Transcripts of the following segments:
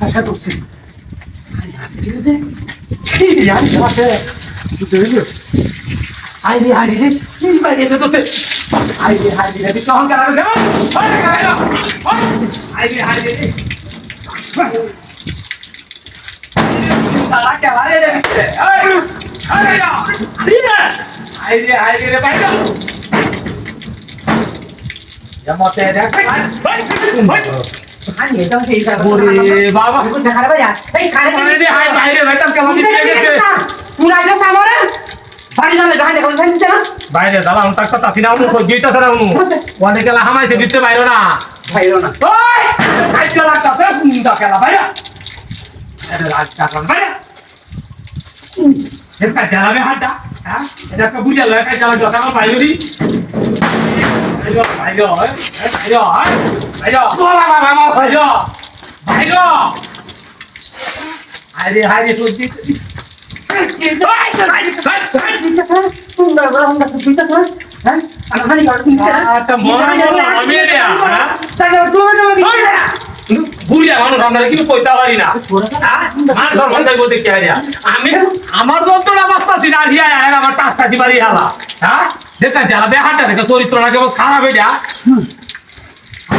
আশা করছি আছে কি রে বাইরে তো তো আই রে আই রে তুই কখন করা রে আরে গায়লা আই বাইরে জমতে দেখ ওরে বাবা আরে রে হাই বাইরে ভাইতাম কেমন দিতে গেছে বাইরে দালা আমি তাক কথা সিনা উনু দিতে সারা উনু ওনে কেলা হামাইছে দিতে বাইরো না বাইরো না ওই কাইতে লাগতা তে কুন্দা কেলা বাইরে আরে লাগতা কোন বাইরে এটা জানাবে হাটা হ্যাঁ এটা তো বুঝা লয় কাই জানা কথা বাইরো বাইরো বাইরো বাইরো বাইরো আমরা মান সম্মান দেবো দেখতে আমার হিয়া হ্যাঁ দেখা জ্বালা দেখাটা দেখে চরিত্র না কেবল খারাপ হয়ে যা কিছু হচ্ছে না তুমি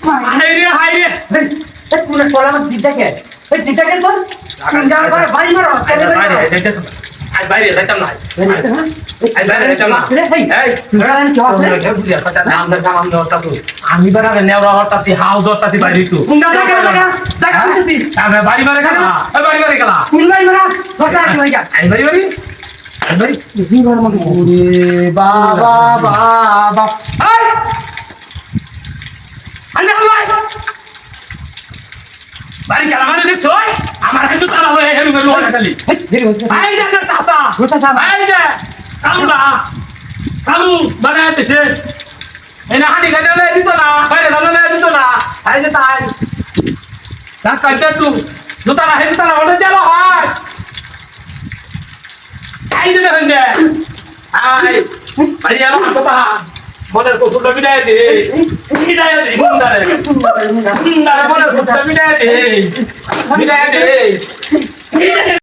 না বাইরে না যাও বাইরে না বাইরে আল্লাহ ভাই দেও না হাও করি দে বাইরে বাইরে বাইরে বাইরে বাইরে বাইরে যাইতাম না বাইরে আমি বেড়াবে নেওয়া হতাছি হাউ ধরতাছি বাড়ি একটু। আমি বাড়ি বাড়ি গেলা। বাড়ি বাড়ি গেলা। বাড়ি বাড়ি। বাড়ি বাবা বাবা এই! আমি আল্লাহ! বাড়ি গেলা মানে দেখছ? আমার কিন্তু তালা হয়ে গেলু হলে খালি এই যে আপনার চাচা। এই যে কালুরা কালু বানায় দিছে এই না, হাঁটি গাড়ি দিত না, বাইরে গাড়ি দিত না। এই যে তাই। তাক কাজে তু জুতা না হেদিত না, ওটা চলো হয়। যে দেখেন যে আই বাড়ি এলো কথা মনের কসুটা বিদায় দে। হৃদয় দে হুন্দারে হুন্দারে বলে হুন্দারে হৃদয় দে।